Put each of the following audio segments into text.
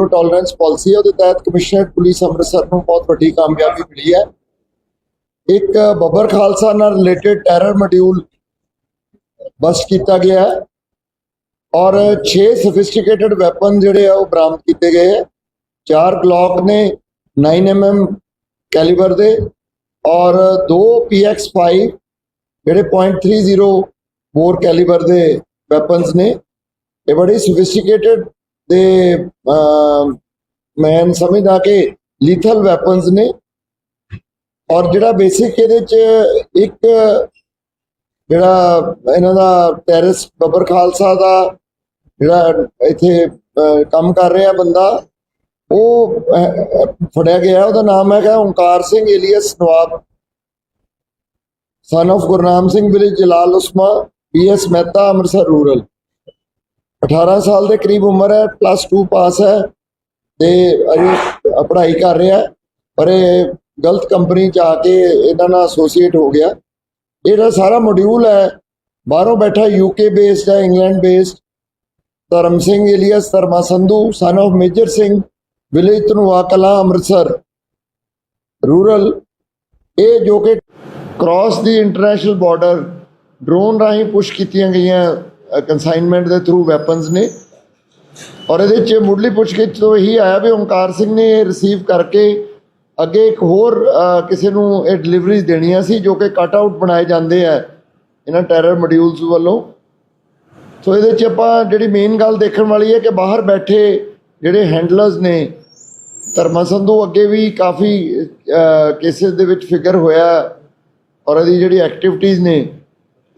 Zero tolerance policy ਹੈ, ਉਹਦੇ ਤਹਿਤ ਕਮਿਸ਼ਨਰੇਟ ਪੁਲਿਸ ਅੰਮ੍ਰਿਤਸਰ ਨੂੰ ਬਹੁਤ ਵੱਡੀ ਕਾਮਯਾਬੀ ਮਿਲੀ ਹੈ। ਇੱਕ ਬੱਬਰ ਖਾਲਸਾ ਨਾਲ ਰਿਲੇਟਡ ਟੈਰਰ ਮੋਡਿਊਲ ਬਸਟ ਕੀਤਾ ਗਿਆ ਹੈ ਔਰ 6 ਸਫਿਸਟੀਕੇਟਡ ਵੈਪਨ ਜਿਹੜੇ ਆ, ਉਹ ਬਰਾਮਦ ਕੀਤੇ ਗਏ ਹੈ। ਚਾਰ ਗਲੌਕ ਨੇ 9mm ਕੈਲੀਬਰ ਦੇ ਔਰ ਦੋ PX5 ਜਿਹੜੇ .30 ਬੋਰ ਕੈਲੀਬਰ ਦੇ ਵੈਪਨਸ ਨੇ। ਇਹ ਬੜੀ ਸਫਿਸਟੀਕੇਟਡ ਦੇ ਮੈਂ ਸਮਝਦਾ ਕਿ ਲੀਥਲ ਵੈਪਨਸ ਨੇ ਔਰ ਜਿਹੜਾ ਬੇਸਿਕ ਇਹਦੇ ਚ ਇੱਕ ਜਿਹੜਾ ਇਹਨਾਂ ਦਾ ਟੈਰਰਿਸ ਬੱਬਰ ਖਾਲਸਾ ਦਾ ਜਿਹੜਾ ਇੱਥੇ ਕੰਮ ਕਰ ਰਿਹਾ ਬੰਦਾ, ਉਹ ਫੜਿਆ ਗਿਆ, ਉਹਦਾ ਨਾਮ ਹੈਗਾ Onkar Singh alias Nawab. Son of Gurnam Singh village Jalal Usma PS Mehta Amritsar rural 18 ਸਾਲ ਦੇ ਕਰੀਬ ਉਮਰ ਹੈ ਪਲੱਸ 2 ਪਾਸ ਹੈ ਤੇ ਅਜੇ ਪੜ੍ਹਾਈ ਕਰ ਰਿਹਾ ਪਰ ਇਹ ਗਲਤ ਕੰਪਨੀ ਚ ਆ ਕੇ ਇਹਨਾਂ ਨਾਲ ਐਸੋਸੀਏਟ ਹੋ ਗਿਆ। ਇਹਦਾ ਸਾਰਾ ਮੋਡਿਊਲ ਹੈ, ਬਾਹਰੋਂ ਬੈਠਾ ਯੂਕੇ ਬੇਸਡ ਹੈ England based Dharam Singh alias Dharma Sandhu son of Major Singh village Dhanoa Kalan Amritsar rural ਇਹ ਜੋ ਕਿ ਕ੍ਰਾਸ ਦੀ ਇੰਟਰਨੈਸ਼ਨਲ ਬਾਰਡਰ ਡਰੋਨ ਰਾਹੀਂ ਪੁਸ਼ ਕੀਤੀਆਂ ਗਈਆਂ ਕਨਸਾਈਨਮੈਂਟ ਦੇ ਥਰੂ ਵੈਪਨਸ ਨੇ। ਔਰ ਇਹਦੇ ਚ ਮੁੱਢਲੀ ਪੁੱਛਗਿੱਛ ਤੋਂ ਇਹੀ ਆਇਆ ਵੀ ਓਮਕਾਰ ਸਿੰਘ ਨੇ ਇਹ ਰਿਸੀਵ ਕਰਕੇ ਅੱਗੇ ਇੱਕ ਹੋਰ ਕਿਸੇ ਨੂੰ ਇਹ ਡਿਲੀਵਰੀਜ਼ ਦੇਣੀਆਂ ਸੀ ਜੋ ਕਿ ਕੱਟ ਆਊਟ ਬਣਾਏ ਜਾਂਦੇ ਆ ਇਹਨਾਂ ਟੈਰਰ ਮੋਡਿਊਲਸ ਵੱਲੋਂ। ਸੋ ਇਹਦੇ ਚ ਆਪਾਂ ਜਿਹੜੀ ਮੇਨ ਗੱਲ ਦੇਖਣ ਵਾਲੀ ਹੈ ਕਿ ਬਾਹਰ ਬੈਠੇ ਜਿਹੜੇ ਹੈਂਡਲਰਸ ਨੇ, ਧਰਮਾ ਸੰਧੂ ਅੱਗੇ ਵੀ ਕਾਫੀ ਕੇਸਿਸ ਦੇ ਵਿੱਚ ਫਿਗਰ ਹੋਇਆ ਔਰ ਇਹਦੀ ਜਿਹੜੀ ਐਕਟੀਵਿਟੀਜ਼ ਨੇ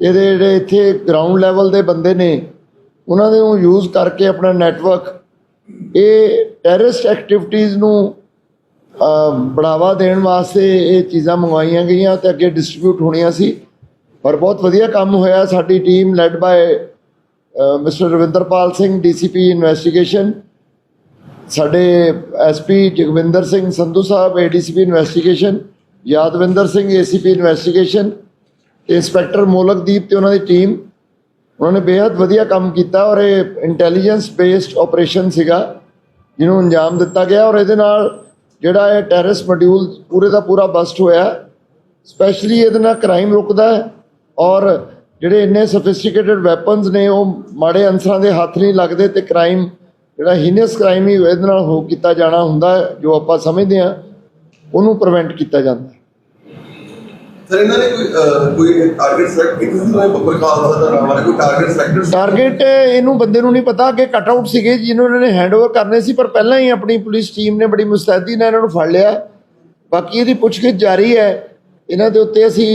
ਇਹਦੇ ਜਿਹੜੇ ਇੱਥੇ ਗਰਾਊਂਡ ਲੈਵਲ ਦੇ ਬੰਦੇ ਨੇ, ਉਹਨਾਂ ਦੇ ਨੂੰ ਯੂਜ਼ ਕਰਕੇ ਆਪਣਾ ਨੈਟਵਰਕ ਇਹ ਟੈਰਰਿਸਟ ਐਕਟੀਵਿਟੀਜ਼ ਨੂੰ ਬੜਾਵਾ ਦੇਣ ਵਾਸਤੇ ਇਹ ਚੀਜ਼ਾਂ ਮੰਗਵਾਈਆਂ ਗਈਆਂ ਤੇ ਅੱਗੇ ਡਿਸਟ੍ਰੀਬਿਊਟ ਹੋਣੀਆਂ ਸੀ। ਪਰ ਬਹੁਤ ਵਧੀਆ ਕੰਮ ਹੋਇਆ ਸਾਡੀ team led by mister Ravinderpal Singh DCP investigation ਸਾਡੇ SP Jagwinder Singh Sandhu sahib ADCP investigation Yadwinder Singh ACP investigation inspector Molakdeep ਤੇ ਉਹਨਾਂ ਦੀ ਟੀਮ ਉਹਨਾਂ ਨੇ ਬੇहद ਵਧੀਆ ਕੰਮ ਕੀਤਾ ਔਰ ਇਹ ਇੰਟੈਲੀਜੈਂਸ ਬੇਸਡ ਆਪਰੇਸ਼ਨ ਸੀਗਾ, ਜਿਹਨੂੰ ਅੰਜਾਮ ਦਿੱਤਾ ਗਿਆ ਔਰ ਇਹਦੇ ਨਾਲ ਜਿਹੜਾ ਇਹ ਟੈਰਰਿਸਟ ਮੋਡਿਊਲ ਪੂਰੇ ਦਾ ਪੂਰਾ ਬਸਟ ਹੋਇਆ। ਸਪੈਸ਼ਲੀ ਇਹਦੇ ਨਾਲ ਕ੍ਰਾਈਮ ਰੁਕਦਾ ਹੈ ਔਰ ਜਿਹੜੇ ਇੰਨੇ ਸਫਿਸਟੀਕੇਟਡ ਵੈਪਨਸ ਨੇ, ਉਹ ਮਾੜੇ ਅਨਸਰਾਂ ਦੇ ਹੱਥ ਨਹੀਂ ਲੱਗਦੇ ਤੇ ਕ੍ਰਾਈਮ ਜਿਹੜਾ ਹੀਨਸ ਕ੍ਰਾਈਮ ਹੀ ਇਹਦੇ ਨਾਲ ਹੋ ਕੀਤਾ ਜਾਣਾ ਹੁੰਦਾ ਜੋ ਆਪਾਂ ਸਮਝਦੇ ਹਾਂ, ਉਹਨੂੰ ਪ੍ਰੀਵੈਂਟ ਕੀਤਾ ਜਾਂਦਾ ਸਰ, ਇਹਨਾਂ ਨੇ ਕੋਈ ਕੋਈ ਟਾਰਗੇਟ ਸੈਟ ਕੀਤਾ ਸੀ? ਬੱਬਰ ਖਾਲਸਾ ਦਾ ਨਾਮ ਹੈ ਕੋਈ ਟਾਰਗੇਟ ਸੈਕਟਰ ਟਾਰਗੇਟ ਇਹਨੂੰ ਬੰਦੇ ਨੂੰ ਨਹੀਂ ਪਤਾ ਕਿ ਕਟ ਆਊਟ ਸੀਗੇ ਜਿਹਨੂੰ ਇਹਨਾਂ ਨੇ ਹੈਂਡਓਵਰ ਕਰਨੇ ਸੀ, ਪਰ ਪਹਿਲਾਂ ਹੀ ਆਪਣੀ ਪੁਲਿਸ ਟੀਮ ਨੇ ਬੜੀ ਮੁਸਤੈਦੀ ਨਾਲ ਇਹਨਾਂ ਨੂੰ ਫੜ ਲਿਆ। ਬਾਕੀ ਇਹਦੀ ਪੁੱਛਗਿੱਛ ਜਾਰੀ ਹੈ। ਇਹਨਾਂ ਦੇ ਉੱਤੇ ਅਸੀਂ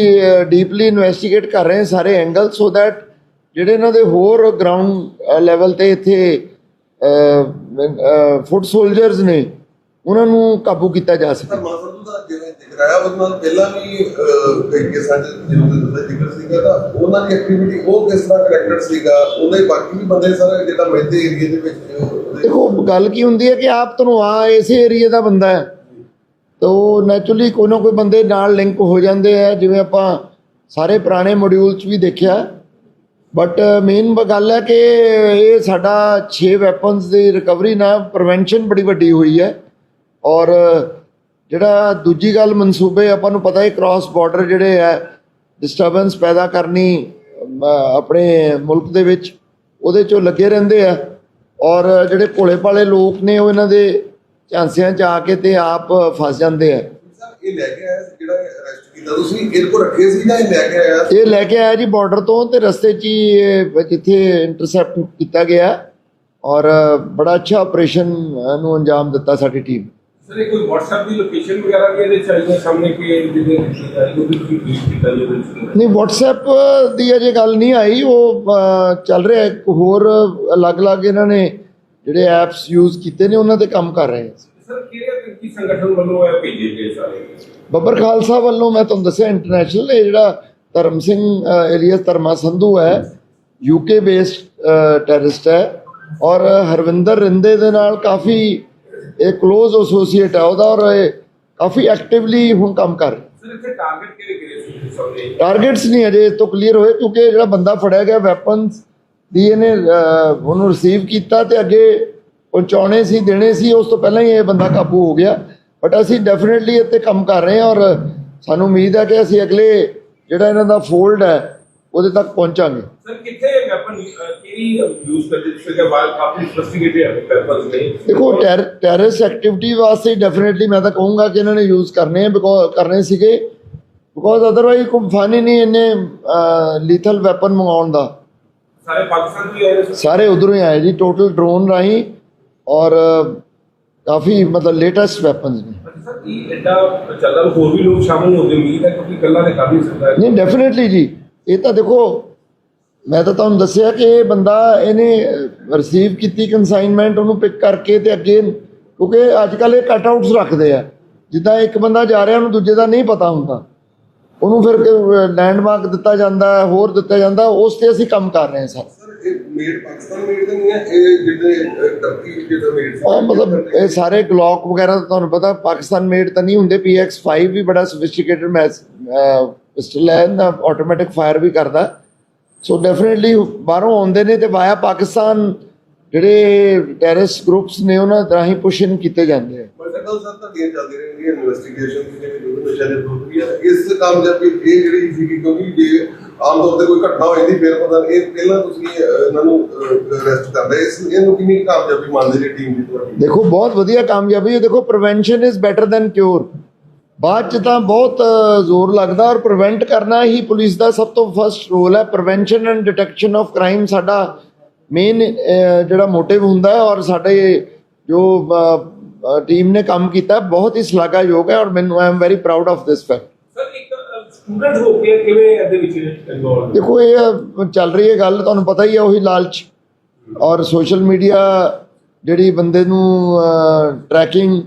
ਡੀਪਲੀ ਇਨਵੈਸਟੀਗੇਟ ਕਰ ਰਹੇ ਹਾਂ ਸਾਰੇ ਐਂਗਲ ਸੋ ਦੈਟ ਜਿਹੜੇ ਇਹਨਾਂ ਦੇ ਹੋਰ ਗਰਾਊਂਡ ਲੈਵਲ ਤੇ ਇੱਥੇ ਫੁੱਟ ਸੋਲਜਰਸ ਨੇ ਉਹਨਾਂ ਨੂੰ ਕਾਬੂ ਕੀਤਾ ਜਾ ਸਕੇ। ਸਰ ਮਾਸਟਰ ਦਾ ਜਿਵੇਂ ਜ਼ਿਕਰ ਆਇਆ ਉਹਦੇ ਨਾਲ ਪਹਿਲਾਂ ਵੀ ਅਹ, ਕਈ ਕੇਸਾਂ 'ਚ ਜਿਹਨਾਂ ਦੇ ਦੱਸਿਆ ਜ਼ਿਕਰ ਸੀਗਾ ਤਾਂ ਉਹਨਾਂ ਦੀ ਐਕਟੀਵਿਟੀ ਉਹ ਕਿਸ ਤਰ੍ਹਾਂ ਕਨੈਕਟਡ ਸੀਗਾ ਉਹਦੇ ਬਾਕੀ ਵੀ ਬੰਦੇ ਸਾਰੇ ਜਿਹੜਾ ਮਹਿਤੇ ਏਰੀਆ ਦੇ ਵਿੱਚ ਉਹਦੇ- ਦੇਖੋ ਗੱਲ ਕੀ ਹੁੰਦੀ ਹੈ ਕਿ ਆਪ ਤੁਹਾਨੂੰ ਆ ਇਸੇ ਏਰੀਆ ਦਾ ਬੰਦਾ ਹੈ। ਤੋ ਨੈਚੁਰਲੀ ਕੋਈ ਨਾ ਕੋਈ ਬੰਦੇ ਨਾਲ ਲਿੰਕ ਹੋ ਜਾਂਦੇ ਆ ਜਿਵੇਂ ਆਪਾਂ ਸਾਰੇ ਪੁਰਾਣੇ ਮੋਡਿਊਲ 'ਚ ਵੀ ਦੇਖਿਆ। ਬਟ ਮੇਨ ਗੱਲ ਹੈ ਕਿ ਇਹ ਸਾਡਾ 6 ਵੈਪਨਸ ਦੀ ਰਿਕਵਰੀ ਨਾਲ ਪ੍ਰੀਵੈਂਸ਼ਨ ਬੜੀ ਵੱਡੀ ਹੋਈ ਹੈ। ਔਰ ਜਿਹੜਾ ਦੂਜੀ ਗੱਲ ਮਨਸੂਬੇ ਆਪਾਂ ਨੂੰ ਪਤਾ ਹੈ ਕ੍ਰਾਸ ਬਾਰਡਰ ਜਿਹੜੇ ਹੈ ਡਿਸਟਰਬੈਂਸ ਪੈਦਾ ਕਰਨੀ ਆਪਣੇ ਮੁਲਕ ਦੇ ਵਿੱਚ ਉਹਦੇ 'ਚੋਂ ਲੱਗੇ ਰਹਿੰਦੇ ਆ। ਔਰ ਜਿਹੜੇ ਭੋਲੇ ਭਾਲੇ ਲੋਕ ਨੇ ਉਹ ਇਹਨਾਂ ਦੇ ਝਾਂਸਿਆਂ 'ਚ ਆ ਕੇ ਤੇ ਆਪ ਫਸ ਜਾਂਦੇ ਆ। ਇਹ ਲੈ ਕੇ ਆਇਆ ਸੀ ਜਿਹੜਾ ਅਰੈਸਟ ਕੀਤਾ ਤੁਸੀਂ? ਇਹਦੇ ਕੋਲ ਰੱਖੇ ਸੀ ਜਾਂ ਇਹ ਲੈ ਕੇ ਆਇਆ ਸੀ? ਇਹ ਲੈ ਕੇ ਆਇਆ ਜੀ ਬਾਰਡਰ ਤੋਂ ਤੇ ਰਸਤੇ 'ਚ ਹੀ ਜਿੱਥੇ ਇੰਟਰਸੈਪਟ ਕੀਤਾ ਗਿਆ। ਔਰ ਬੜਾ ਅੱਛਾ ਆਪਰੇਸ਼ਨ ਨੂੰ ਅੰਜਾਮ ਦਿੱਤਾ ਸਾਡੀ ਟੀਮ ਸਰ ਇਹ ਕੋਈ WhatsApp ਦੀ ਲੋਕੇਸ਼ਨ ਵਗੈਰਾ ਵੀ ਇਹਦੇ ਚ ਆਈ ਹੈ ਸਾਹਮਣੇ ਉਹ ਵੀ ਕੀਤਾ ਜੀ ਨਹੀਂ WhatsApp ਦੀ ਅਜੇ ਗੱਲ ਨਹੀਂ ਆਈ। ਉਹ ਚੱਲ ਰਿਹਾ ਇੱਕ ਹੋਰ ਅਲੱਗ-ਅਲੱਗ ਇਹਨਾਂ ਨੇ ਜਿਹੜੇ ਐਪਸ ਯੂਜ਼ ਕੀਤੇ ਨੇ ਉਹਨਾਂ ਤੇ ਕੰਮ ਕਰ ਰਹੇ ਸਰ ਕਿਹੜੇ ਸੰਗਠਨ ਵੱਲੋਂ ਇਹ ਭੇਜੇ ਗਏ ਸਾਰੇ? ਬੱਬਰ ਖਾਲਸਾ ਵੱਲੋਂ ਮੈਂ ਤੁਹਾਨੂੰ ਦੱਸਿਆ ਇੰਟਰਨੈਸ਼ਨਲ ਇਹ ਜਿਹੜਾ ਧਰਮ ਸਿੰਘ ਏਲੀਅਸ ਧਰਮਾ ਸੰਧੂ ਹੈ ਯੂਕੇ ਬੇਸਡ ਟੈਰਰਿਸਟ ਹੈ। ਔਰ ਹਰਵਿੰਦਰ ਰਿੰਦੇ ਦੇ ਨਾਲ ਕਾਫੀ ਇਹ ক্লোਜ਼ ਐਸੋਸੀਏਟ ਹੈ ਉਹਦਾ ਔਰ ਇਹ ਕਾਫੀ ਐਕਟਿਵਲੀ ਹੁਣ ਕੰਮ ਕਰ ਰਿਹਾ। ਸਰ ਇੱਥੇ ਟਾਰਗੇਟ ਕਿਹੜੇ ਕਿਹੜੇ ਸੀ? ਸਾਹਮਣੇ ਟਾਰਗੇਟਸ ਨਹੀਂ ਅਜੇ ਇਸ ਤੋਂ ਕਲੀਅਰ ਹੋਏ ਕਿਉਂਕਿ ਜਿਹੜਾ ਬੰਦਾ ਫੜਿਆ ਗਿਆ ਵੈਪਨਸ ਦੀ ਇਹਨੇ ਉਹਨੂੰ ਰਿਸੀਵ ਕੀਤਾ ਤੇ ਅੱਗੇ ਪਹੁੰਚਾਉਣੇ ਸੀ ਦੇਣੇ ਸੀ ਉਸ ਤੋਂ ਪਹਿਲਾਂ ਹੀ ਇਹ ਬੰਦਾ ਕਾਬੂ ਹੋ ਗਿਆ। ਬਟ ਅਸੀਂ ਡੈਫੀਨਿਟਲੀ ਇੱਥੇ ਕੰਮ ਕਰ ਰਹੇ ਹਾਂ ਔਰ ਸਾਨੂੰ ਉਮੀਦ ਹੈ ਕਿ ਅਸੀਂ ਅਗਲੇ ਜਿਹੜਾ ਇਹਨਾਂ ਦਾ ਫੋਲਡ ਹੈ ਉਹਦੇ ਤੱਕ ਪਹੁੰਚਾਂਗੇ। ਸਰ ਕਿੱਥੇ ਵੈਪਨ ਕਿਹੜੀ ਯੂਜ਼ ਕਰਦੇ? ਜਿਸ ਕੇ ਬਾਅਦ ਕਾਫੀ ਸਫਿਸਟੀਕੇਟਡ ਹੈ ਵੈਪਨਸ ਨੇ ਦੇਖੋ ਟੈਰਰਿਸਟ ਐਕਟੀਵਿਟੀ ਵਾਸਤੇ ਡੈਫੀਨਿਟਲੀ ਮੈਂ ਤਾਂ ਕਹੂੰਗਾ ਕਿ ਇਹਨਾਂ ਨੇ ਯੂਜ਼ ਕਰਨੇ ਆ ਬਿਕੋਜ਼ ਕਰਨੇ ਸੀਗੇ। ਬਿਕੋਜ਼ ਅਦਰਵਾਈਜ਼ ਕੋਈ ਫਨ ਹੀ ਨਹੀਂ ਇੰਨੇ ਲੀਥਲ ਵੈਪਨ ਮੰਗਾਉਣ ਦਾ। ਸਾਰੇ ਪਾਕਿਸਤਾਨ ਵੀ ਆਏ ਸਰ ਉਧਰੋਂ ਹੀ ਆਏ ਜੀ ਟੋਟਲ ਡਰੋਨ ਰਾਹੀਂ ਔਰ ਕਾਫੀ ਮਤਲਬ ਲੇਟੈਸਟ ਵੈਪਨਸ ਨੇ। ਸਰ ਇਹ ਐਡਾ ਚੱਲਦਾ ਹੋਰ ਵੀ ਲੋਕ ਸ਼ਾਮਲ ਹੋਣ ਦੀ ਉਮੀਦ ਹੈ ਕਿਉਂਕਿ ਇਕੱਲਾ ਨੇ ਕਰ ਨਹੀਂ ਸਕਦਾ ਨਹੀਂ ਡੈਫੀਨਿਟਲੀ ਜੀ। ਇਹ ਤਾਂ ਦੇਖੋ ਮੈਂ ਤਾਂ ਤੁਹਾਨੂੰ ਦੱਸਿਆ ਕਿ ਇਹ ਬੰਦਾ ਇਹਨੇ ਰਿਸੀਵ ਕੀਤੀ ਕਨਸਾਈਨਮੈਂਟ ਉਹਨੂੰ ਪਿਕ ਕਰਕੇ ਤੇ ਅੱਗੇ ਕਿਉਂਕਿ ਅੱਜ ਕੱਲ ਇਹ ਕਟ ਆਊਟਸ ਰੱਖਦੇ ਆ। ਜਿੱਦਾਂ ਇੱਕ ਬੰਦਾ ਜਾ ਰਿਹਾ ਉਹਨੂੰ ਦੂਜੇ ਦਾ ਨਹੀਂ ਪਤਾ ਹੁੰਦਾ। ਉਹਨੂੰ ਫਿਰ ਲੈਂਡਮਾਰਕ ਦਿੱਤਾ ਜਾਂਦਾ ਹੈ ਹੋਰ ਦਿੱਤਾ ਜਾਂਦਾ ਉਸ ਤੇ ਅਸੀਂ ਕੰਮ ਕਰ ਰਹੇ ਹਾਂ ਸਰ। ਸਰ ਇਹ ਮੇਡ ਪਾਕਿਸਤਾਨ ਮੇਡ ਦੇ ਨਹੀਂ ਹੈ? ਇਹ ਜਿਹੜੇ ਟਰਕੀ ਜਿਹੜਾ ਮੇਡ ਸੀ ਹਾਂ ਮਤਲਬ ਇਹ ਸਾਰੇ ਗਲੌਕ ਵਗੈਰਾ ਤੁਹਾਨੂੰ ਪਤਾ ਪਾਕਿਸਤਾਨ ਮੇਡ ਤਾਂ ਨਹੀਂ ਹੁੰਦੇ PX5 ਵੀ ਬੜਾ ਸੋਫਿਸਟੀਕੇਟਡ ਮੈਸ ਪਿਸਟਲ ਹੈ ਨਾ ਆਟੋਮੈਟਿਕ ਫਾਇਰ ਵੀ ਕਰਦਾ। ਸੋ ਡੈਫੀਨਿਟਲੀ ਬਾਹਰੋਂ ਆਉਂਦੇ ਨੇ ਤੇ ਵਾਇਆ ਪਾਕਿਸਤਾਨ ਜਿਹੜੇ ਟੈਰਰਿਸਟ ਗਰੁੱਪਸ ਨੇ ਉਹਨਾਂ ਰਾਹੀਂ ਪੁਸ਼ਨ ਕੀਤੇ ਜਾਂਦੇ ਆ। ਬਟ ਸਰ ਸਰ ਤੁਹਾਡੀਆਂ ਚੱਲਦੀ ਰਹਿੰਦੀਆਂ ਇਨਵੈਸਟੀਗੇਸ਼ਨ ਜਿਵੇਂ ਜੋ ਨਸ਼ਾ ਦੇ ਵੀ ਹੈ ਇਸ ਕਾਮਯਾਬੀ ਇਹ ਜਿਹੜੀ ਸੀਗੀ ਕਿਉਂਕਿ ਜੇ ਆਮ ਤੌਰ ਤੇ ਕੋਈ ਘਟਨਾ ਹੋ ਜਾਂਦੀ ਫਿਰ ਪਤਾ ਇਹ ਪਹਿਲਾਂ ਤੁਸੀਂ ਇਹਨਾਂ ਨੂੰ ਅਰੈਸਟ ਕਰਦੇ ਇਸ ਇਹਨੂੰ ਕਿੰਨੀ ਕਾਮਯਾਬੀ ਮੰਨਦੇ ਜੀ ਟੀਮ ਦੀ ਤੁਹਾਡੀ? ਦੇਖੋ ਬਹੁਤ ਵਧੀਆ ਕਾਮਯਾਬੀ ਹੈ। ਦੇਖੋ prevention is better than cure ਬਾਅਦ ਚ ਤਾਂ ਬਹੁਤ ਜ਼ੋਰ ਲੱਗਦਾ ਔਰ ਪ੍ਰੀਵੈਂਟ ਕਰਨਾ ਹੀ ਪੁਲਿਸ ਦਾ ਸਭ ਤੋਂ ਫਰਸਟ ਰੋਲ ਹੈ। Prevention and detection of crime ਸਾਡਾ ਮੇਨ ਜਿਹੜਾ ਮੋਟਿਵ ਹੁੰਦਾ ਹੈ ਔਰ ਸਾਡੇ ਜੋ ਟੀਮ ਨੇ ਕੰਮ ਕੀਤਾ ਬਹੁਤ ਹੀ ਸ਼ਲਾਘਾਯੋਗ ਹੈ ਔਰ ਮੈਨੂੰ I am very proud of this fact sir ਇੱਕ ਸਟੂਡੈਂਟ ਹੋ ਕੇ ਕਿਵੇਂ ਇਹਦੇ ਵਿੱਚ ਇਨਵੋਲਵ ਦੇਖੋ ਇਹ ਚੱਲ ਰਹੀ ਹੈ ਗੱਲ ਤੁਹਾਨੂੰ ਪਤਾ ਹੀ ਹੈ ਉਹੀ ਲਾਲਚ ਔਰ ਸੋਸ਼ਲ ਮੀਡੀਆ ਜਿਹੜੀ ਬੰਦੇ ਨੂੰ ਟਰੈਕਿੰਗ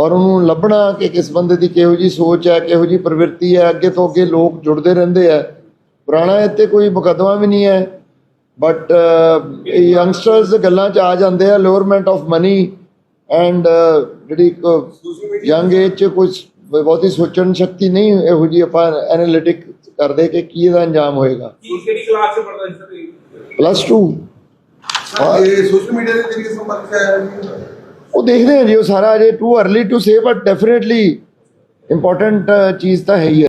ਔਰ ਉਹਨੂੰ ਲੱਭਣਾ ਕਿ ਕਿਸ ਬੰਦੇ ਦੀ ਕਿਹੋ ਜੀ ਸੋਚ ਹੈ ਕਿਹੋ ਜੀ ਪ੍ਰਵਿਰਤੀ ਹੈ ਅੱਗੇ ਤੋਂ ਅੱਗੇ ਲੋਕ ਜੁੜਦੇ ਰਹਿੰਦੇ ਆ। ਪੁਰਾਣਾ ਇੱਥੇ ਕੋਈ ਮੁਕੱਦਮਾ ਵੀ ਨਹੀਂ ਹੈ। ਬਟ ਯੰਗਸਟਰਸ ਗੱਲਾਂ 'ਚ ਆ ਜਾਂਦੇ ਆ ਲੋਅਰਮੈਂਟ ਆਫ ਮਨੀ ਐਂਡ ਜਿਹੜੀ ਯੰਗ ਏਜ 'ਚ ਕੁਝ ਬਹੁਤੀ ਸੋਚਣ ਸ਼ਕਤੀ ਨਹੀਂ ਇਹੋ ਜੀ ਆਪਾਂ ਐਨਾਲਿਟਿਕ ਕਰਦੇ ਕਿ ਕੀ ਇਹਦਾ ਅੰਜਾਮ ਹੋਏਗਾ। ਕਿਹੜੀ ਕਲਾਸ ਚ ਪੜਦਾ ਸੀ? ਪਲੱਸ 2 ਸਰ ਇਹ ਸੋਸ਼ਲ ਮੀਡੀਆ ਦੇ ਤਰੀਕੇ ਸੰਪਰਕ ਜੀ ਉਹ ਦੇਖਦੇ ਹਾਂ ਜੀ, ਉਹ ਸਾਰਾ ਅਜੇ too early to say but definitely important ਚੀਜ਼ ਤਾਂ ਹੈ ਹੀ ਹੈ।